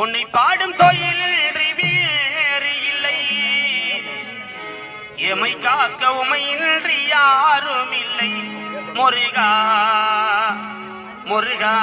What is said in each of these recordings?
உன்னை பாடும் தொழில் வேறு இல்லை. எமை காக்க உமையின்றி யாரும் இல்லை. முருகா முருகா.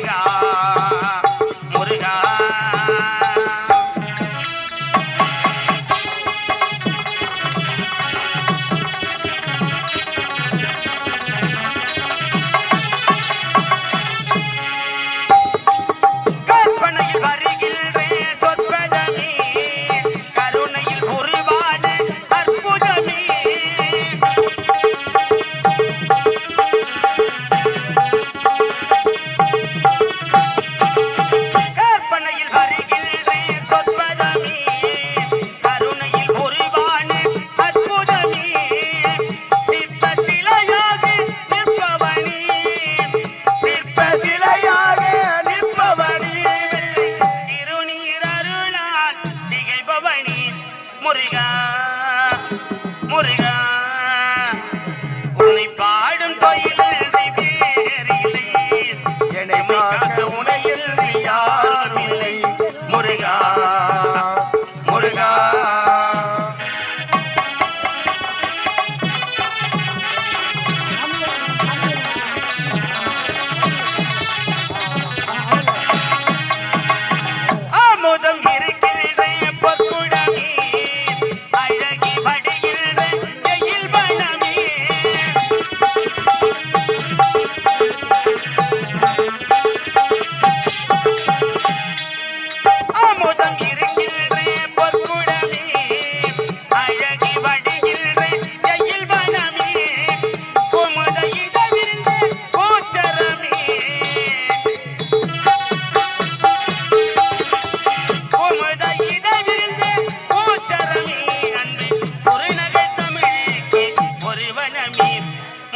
ಗಾಳಿಗಾ முருகா முருகா உன்னை பா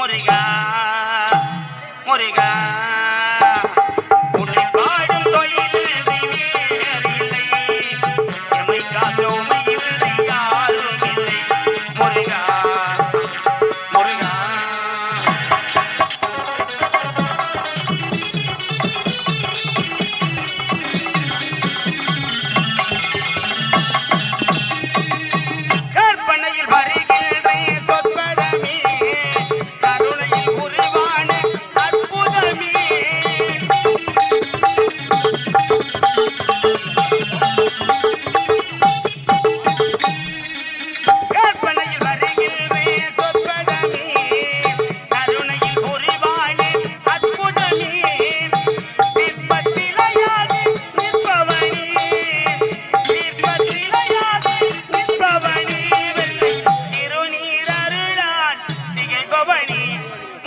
முருகா முருகா.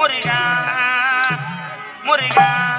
முருகா முருகா.